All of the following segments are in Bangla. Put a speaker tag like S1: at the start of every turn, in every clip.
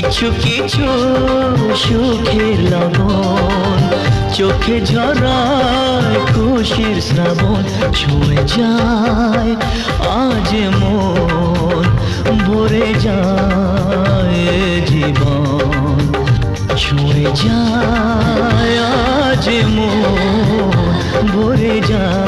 S1: কিছু কিছু সুখের লবণ চোখে ঝরায় খুশির শ্রাবণ, ছুঁয়ে যায় আজ মন, ভরে যায় জীবন, ছুঁয়ে যায় আজ মন, ভরে যায়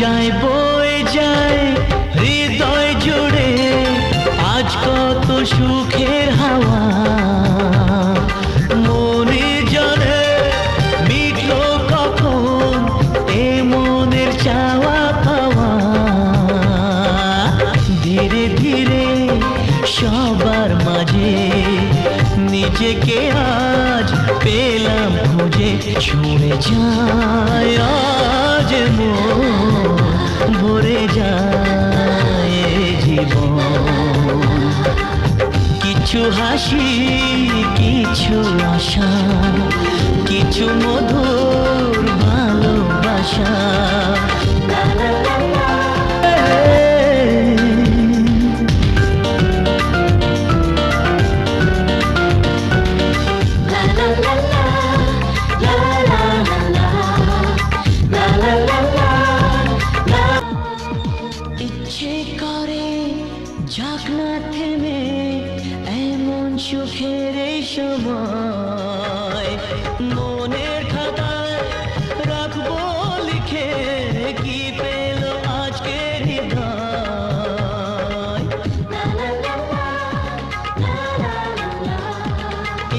S1: যায়, বয়ে যায়, হৃদয় জুড়ে আজ কত সুখের হাওয়া। মনে কখন চাওয়া ধীরে ধীরে সবার মাঝে নিজেকে আজ পেলাম খুঁজে ছুঁড়ে যায়। কিছু হাসি কিছু আশা কিছু মধুর ভালোবাসা। ইচ্ছে করে যাক না থেমে সুখের এই সময় মনের খাতায় রাখব লিখে। কি পেল আজকে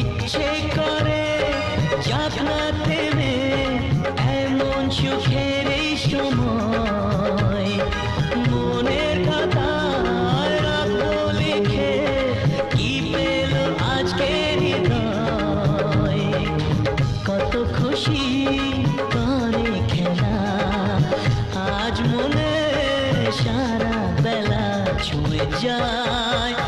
S1: ইচ্ছে করে না থেমে এমন সুখের आज मुने शारा बेला छुए जाए।